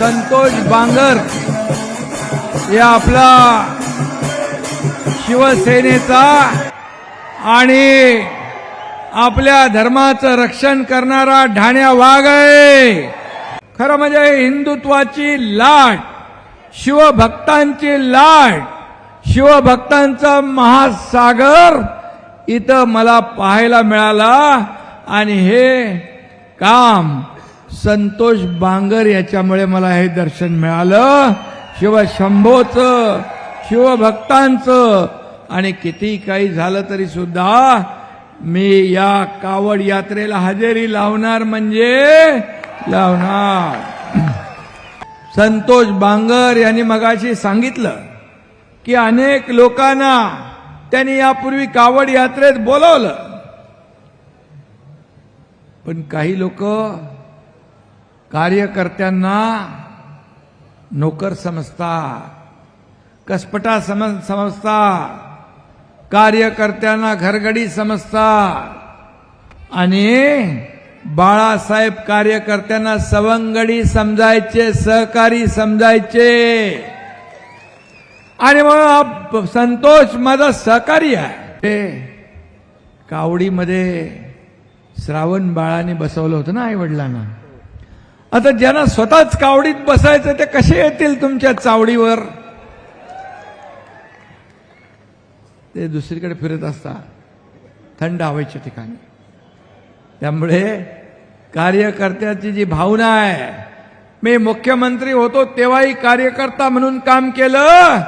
संतोष बांगर या आपला शिवसेनेचा आणि आपल्या धर्माचं रक्षण करणारा ढाण्या वाघ आहे खरं म्हणजे हिंदुत्वाची लाट शिवभक्तांची लाट शिवभक्तांचा महासागर इथं मला पाहायला मिळाला आणि हे काम संतोष बांगर याच्यामुळे मला हे दर्शन मिळालं. शिवशंभोचं शिवभक्तांचं आणि किती काही झालं तरी सुद्धा मी या कावड यात्रेला हजेरी लावणार म्हणजे लावणार. संतोष बांगर यांनी मगाशी सांगितलं की अनेक लोकांना त्यांनी यापूर्वी कावड यात्रेत बोलवलं. पण काही लोक कार्यकर्त्यांना नोकर समजता कसपटा समज समजता कार्यकर्त्यांना घरगडी समजता आणि बाळासाहेब कार्यकर्त्यांना सवंगडी समजायचे सहकारी समजायचे. आणि मग संतोष माझा सहकारी आहे. कावडीमध्ये श्रावण बाळाने बसवलं होतं ना आई वडिलांना आता ज्यांना स्वतःच कावडीत बसायचं ते कसे येतील तुमच्या चावडीवर? ते दुसरीकडे फिरत असतात. थंड हवेच्या ठिकाणी. त्यामुळे कार्यकर्त्याची जी भावना आहे मी मुख्यमंत्री होतो तेव्हाही कार्यकर्ता म्हणून काम केलं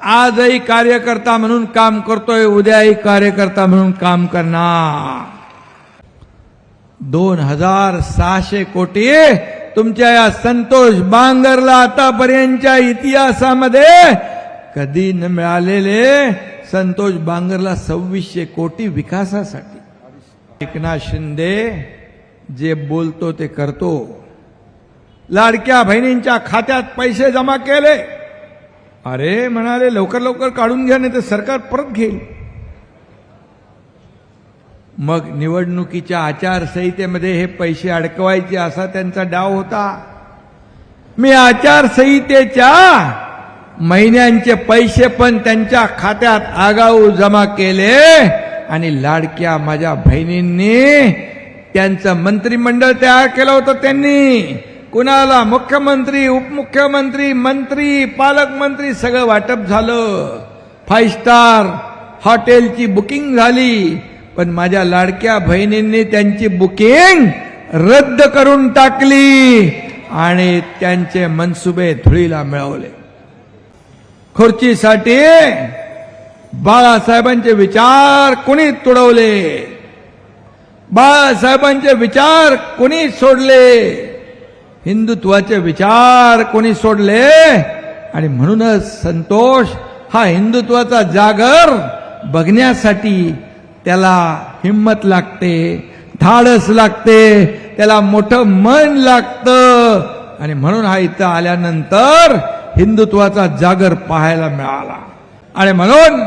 आजही कार्यकर्ता म्हणून काम करतोय उद्याही कार्यकर्ता म्हणून काम करणार. दोन हजार सहाशे कोटी तुमच्या या संतोष बांगरला आतापर्यंतच्या इतिहासामध्ये कधी न मिळालेले संतोष बांगरला सव्वीसशे कोटी विकासासाठी. एकनाथ शिंदे जे बोलतो ते करतो. लाडक्या बहिणींच्या खात्यात पैसे जमा केले. अरे म्हणाले लवकर लवकर काढून घ्या नाही तर सरकार परत घेईल. मग निवडणुकीच्या आचारसंहितेमध्ये हे पैसे अडकवायचे असा त्यांचा डाव होता. मी आचारसंहितेच्या महिन्यांचे पैसे पण त्यांच्या खात्यात आगाऊ जमा केले आणि लाडक्या माझ्या बहिणींनी त्यांचं मंत्रिमंडळ तयार केलं होतं त्यांनी. कुणाला मुख्यमंत्री उपमुख्यमंत्री मंत्री पालकमंत्री सगळं वाटप झालं. फाईव्ह स्टार हॉटेलची बुकिंग झाली. पण माझ्या लाडक्या बहिणींनी त्यांची बुकिंग रद्द करून टाकली आणि त्यांचे मनसुबे धुळीला मिळवले. खुर्चीसाठी बाळासाहेबांचे विचार कुणी तुडवले? बाळासाहेबांचे विचार कुणी सोडले? हिंदुत्वाचे विचार कोणी सोडले? आणि म्हणूनच संतोष हा हिंदुत्वाचा जागर बघण्यासाठी त्याला हिंमत लागते धाडस लागते त्याला मोठं मन लागतं. आणि म्हणून हा इथं आल्यानंतर हिंदुत्वाचा जागर पाहायला मिळाला. आणि म्हणून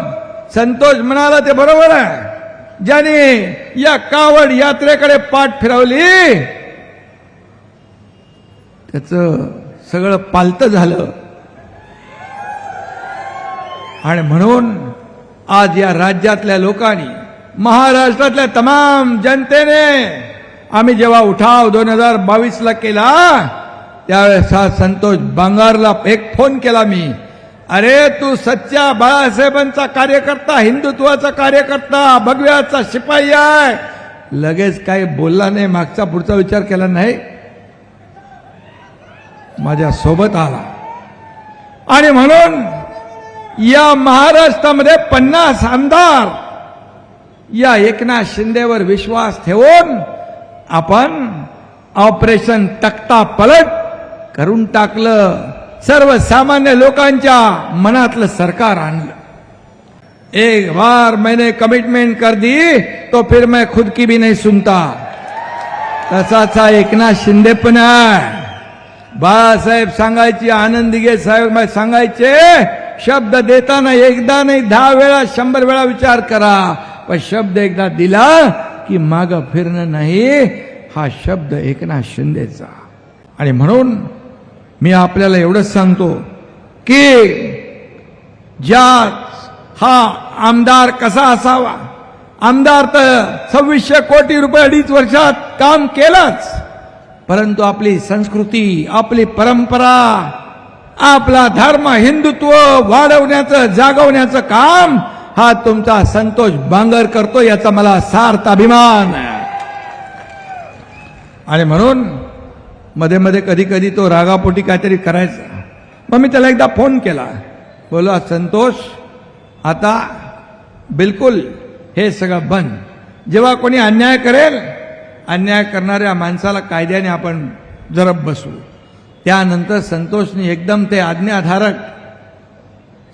संतोष म्हणाला ते बरोबर आहे. ज्याने या कावड यात्रेकडे पाठ फिरवली त्याचं सगळं पालतं झालं. आणि म्हणून आज या राज्यातल्या लोकांनी महाराष्ट्रातल्या तमाम जनतेने आम्ही जेव्हा उठाव दोन हजार बावीसला केला त्यावेळेस हा संतोष बांगारला एक फोन केला मी. अरे तू सच्च्या बाळासाहेबांचा कार्यकर्ता हिंदुत्वाचा कार्यकर्ता भगव्याचा शिपाई आहे. लगेच काही बोलला नाही मागचा पुढचा विचार केला नाही. माझ्या सोबत आला. आणि म्हणून या महाराष्ट्रामध्ये पन्नास आमदार या एकनाथ शिंदेवर विश्वास ठेवून आपण ऑपरेशन तक्ता पलट करून टाकलं. सर्वसामान्य लोकांच्या मनातलं सरकार आणलं. एक बार मैंने कमिटमेंट कर दी तो फिर मैं खुद की भी नहीं सुनता. तसाच हा एकनाथ शिंदे पण आहे. बाळासाहेब सांगायची आनंदीगे साहेब सांगायचे शब्द देताना एकदा नाही दहा वेळा शंभर वेळा विचार करा. पण शब्द एकदा दिला की माग फिरणं नाही हा शब्द एकनाथ शिंदेचा. आणि म्हणून मी आपल्याला एवढंच सांगतो की ज्या हा आमदार कसा असावा? आमदार तर सव्वीसशे कोटी रुपये अडीच वर्षात काम केलंच परंतु आपली संस्कृती आपली परंपरा आपला धर्म हिंदुत्व वाढवण्याचं जागवण्याचं काम हा तुमचा संतोष बांगर करतो याचा मला सार्थ अभिमान. आहे आणि म्हणून मध्ये मध्ये कधी कधी तो रागापोटी काहीतरी करायचा. मग मी त्याला एकदा फोन केला. बोला संतोष आता बिलकुल हे सगळं बंद. जेव्हा कोणी अन्याय करेल अन्याय करणाऱ्या माणसाला कायद्याने आपण जरब बसू त्यानंतर संतोषने एकदम ते आज्ञाधारक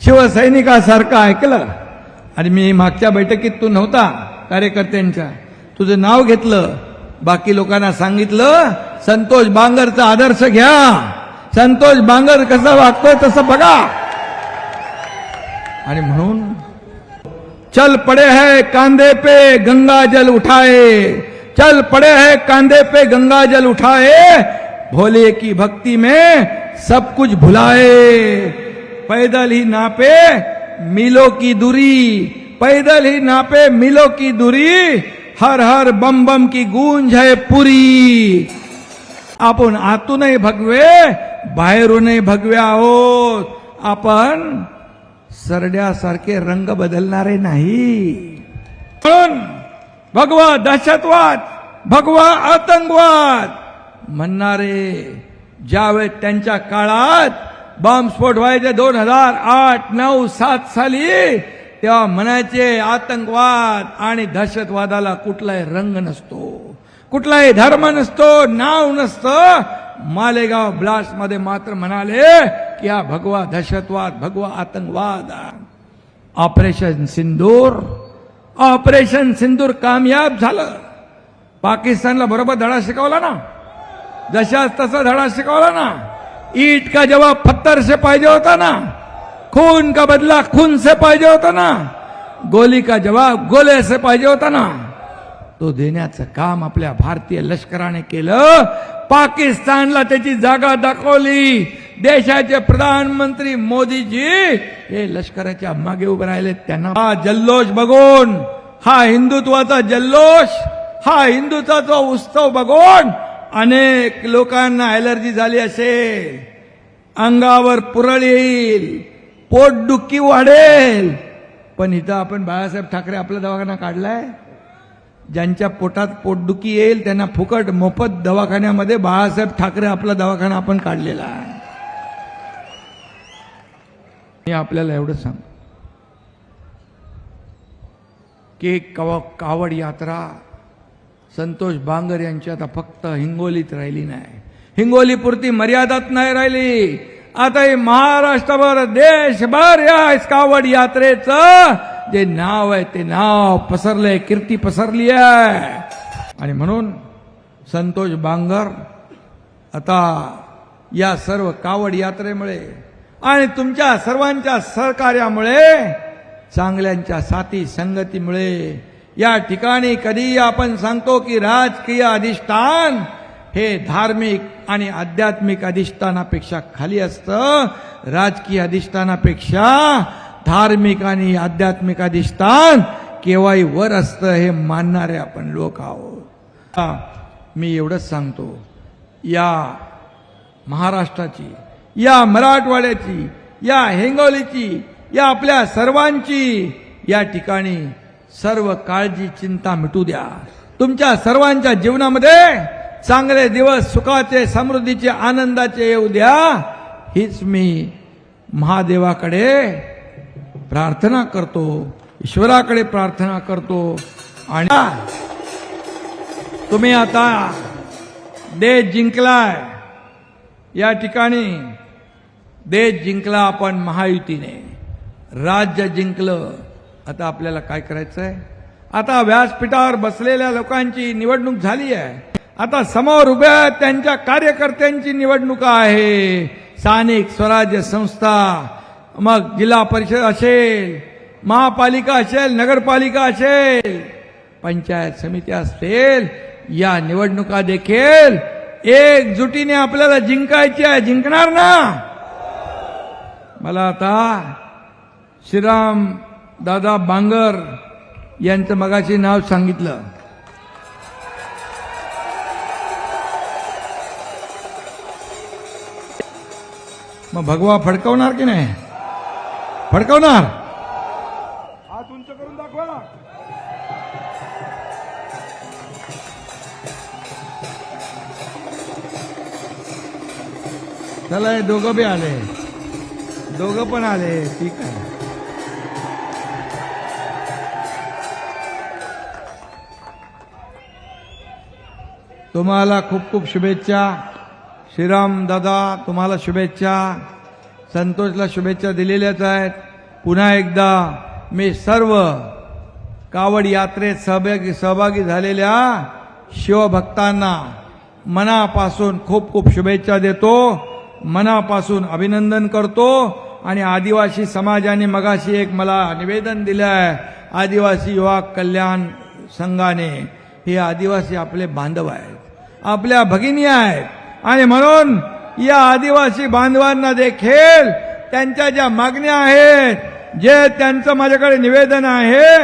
शिवसैनिकासारखं ऐकलं. आणि मी मागच्या बैठकीत तू नव्हता कार्यकर्त्यांच्या. तुझं नाव घेतलं. बाकी लोकांना सांगितलं संतोष बांगरचा आदर्श घ्या. संतोष बांगर कसा वागतोय तसं बघा. आणि म्हणून चल पड़े है कांदे पे गंगा जल उठाए. चल पड़े है कांदे पे गंगा जल उठाए. भोले की भक्ति में सब कुछ भुलाए. पैदल ही नापे मिलो की दूरी पैदल ही नापे मिलो की दूरी हर हर बम बम की गूंज है पुरी। आपण आतूनही भगवे बाहेरूनही भगवे आहोत. आपण सरड्यासारखे रंग बदलणारे नाही. म्हणून भगवा दहशतवाद भगवा आतंकवाद म्हणणारे ज्यावेळेस त्यांच्या काळात बॉम्बस्फोट व्हायचे दोन हजार आठ नऊ सात साली. तेव्हा म्हणायचे आतंकवाद आणि दहशतवादाला कुठलाही रंग नसतो. कुठलाही धर्म नसतो नाव नसतं. मालेगाव ब्लास्टमध्ये मात्र म्हणाले की हा भगवा दहशतवाद भगवा आतंकवाद. ऑपरेशन सिंदूर ऑपरेशन सिंदूर कामयाब झालं. पाकिस्तानला बरोबर धडा शिकवला ना. जशाच तसा धडा शिकवला ना. ईट का जवाब पत्थर से पाहिजे होता ना? खून का बदला खून से पाहिजे होता ना? गोली का जवाब गोले से पाहिजे होता ना? तो देण्याचं काम आपल्या भारतीय लष्कराने केलं. पाकिस्तानला त्याची जागा दाखवली. देशाचे प्रधानमंत्री मोदीजी हे लष्कराच्या मागे उभे राहिले. त्यांना हा जल्लोष बघून हा हिंदुत्वाचा जल्लोष हा हिंदुत्वाचा उत्सव बघून अनेक लोकांना ॲलर्जी झाली असेल अंगावर पुरळ येईल पोटदुखी वाढेल. पण इथं आपण बाळासाहेब ठाकरे आपला दवाखाना काढलाय. ज्यांच्या पोटात पोटदुखी येईल त्यांना फुकट मोफत दवाखान्यामध्ये बाळासाहेब ठाकरे आपला दवाखाना आपण काढलेला आहे. मी आपल्याला एवढं सांग की कव कावड यात्रा संतोष बांगर यांची आता फक्त हिंगोलीत राहिली नाही. हिंगोलीपुरती मर्यादात नाही राहिली. आता हे महाराष्ट्रभर देशभर या कावड यात्रेचं जे नाव आहे ते नाव पसरलंय कीर्ती पसरली आहे आणि म्हणून संतोष बांगर आता या सर्व कावड यात्रेमुळे आणि तुमच्या सर्वांच्या सहकार्यामुळे चांगल्यांच्या साथी संगतीमुळे या ठिकाणी कधी आपण सांगतो की राजकीय अधिष्ठान हे धार्मिक आणि आध्यात्मिक अधिष्ठानापेक्षा खाली असतं. राजकीय अधिष्ठानापेक्षा धार्मिक आणि आध्यात्मिक अधिष्ठान केव्हाही वर असतं हे मानणारे आपण लोक आहोत. मी एवढंच सांगतो. या महाराष्ट्राची या मराठवाड्याची या हिंगोलीची या आपल्या सर्वांची या ठिकाणी सर्व काळजी चिंता मिटू द्या. तुमच्या सर्वांच्या जीवनामध्ये चांगले दिवस सुखाचे समृद्धीचे आनंदाचे येऊ द्या. हीच मी महादेवाकडे प्रार्थना करतो ईश्वराकडे प्रार्थना करतो. आणि तुम्ही आता देश जिंकलाय. या ठिकाणी देश जिंकला आपण महायुतीने. राज्य जिंकलं. आता आपल्याला काय करायचं आहे आता व्यासपीठावर बसलेल्या लोकांची निवडणूक झाली आहे. आता समोर उभ्या त्यांच्या कार्यकर्त्यांची निवडणूक आहे. स्थानिक स्वराज्य संस्था मग जिल्हा परिषद असेल महापालिका असेल नगरपालिका असेल पंचायत समिती असतील या निवडणुका देखील एकजुटीने आपल्याला जिंकायची आहे. जिंकणार ना? मला आता श्रीराम दादा बांगर यांचं मगाशी नाव सांगितलं. मग भगवा फडकवणार की नाही? फडकवणार? हात उंच करून दाखवा. चला हे दोघं बी आले. दोघं पण आले ठीक आहे. तुम्हाला खूप खूप शुभेच्छा. श्रीराम दादा तुम्हाला शुभेच्छा. संतोषला शुभेच्छा दिलेल्याच आहेत. पुन्हा एकदा मी सर्व कावड यात्रेत सहभागी सहभागी झालेल्या शिवभक्तांना मनापासून खूप खूप शुभेच्छा देतो. मनापासून अभिनंदन करतो. आणि आदिवासी समाजाने मगाशी एक मला निवेदन दिलं आहे आदिवासी युवा कल्याण संघाने. हे आदिवासी आपले बांधव आहेत. आपल्या भगिनी आहेत. आणि म्हणून या आदिवासी बांधवांना देखील त्यांच्या ज्या मागण्या आहेत जे त्यांचं माझ्याकडे निवेदन आहे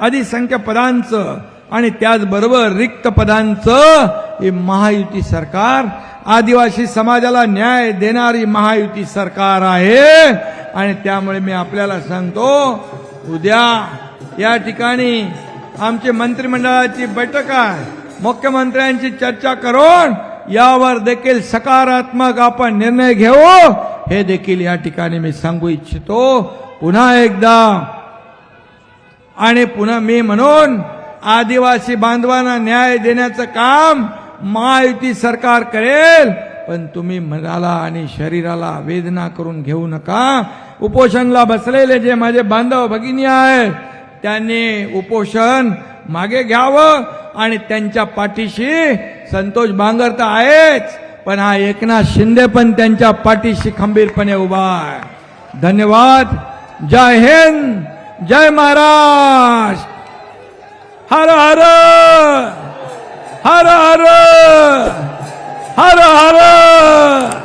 अधिसंख्य पदांचं आणि त्याचबरोबर रिक्त पदांचं हे महायुती सरकार आदिवासी समाजाला न्याय देणारी महायुती सरकार आहे. आणि त्यामुळे मी आपल्याला सांगतो उद्या या ठिकाणी आमची मंत्रिमंडळाची बैठक आहे. मुख्यमंत्र्यांची चर्चा करून यावर देखील सकारात्मक आपण निर्णय घेऊ. हे देखील या ठिकाणी मी सांगू इच्छितो. पुन्हा एकदा. आणि पुन्हा मी म्हणून आदिवासी बांधवांना न्याय देण्याचं काम महायुती सरकार करेल. पण तुम्ही मनाला आणि शरीराला वेदना करून घेऊ नका. उपोषणला बसलेले जे माझे बांधव भगिनी आहेत त्यांनी उपोषण मागे घ्यावं आणि त्यांच्या पाठीशी संतोष बांगर तर आहेच पण हा एकनाथ शिंदे पण त्यांच्या पाठीशी खंबीरपणे उभा आहे. धन्यवाद. जय हिंद. जय महाराष्ट्र हर हर. हर हर. हर हर.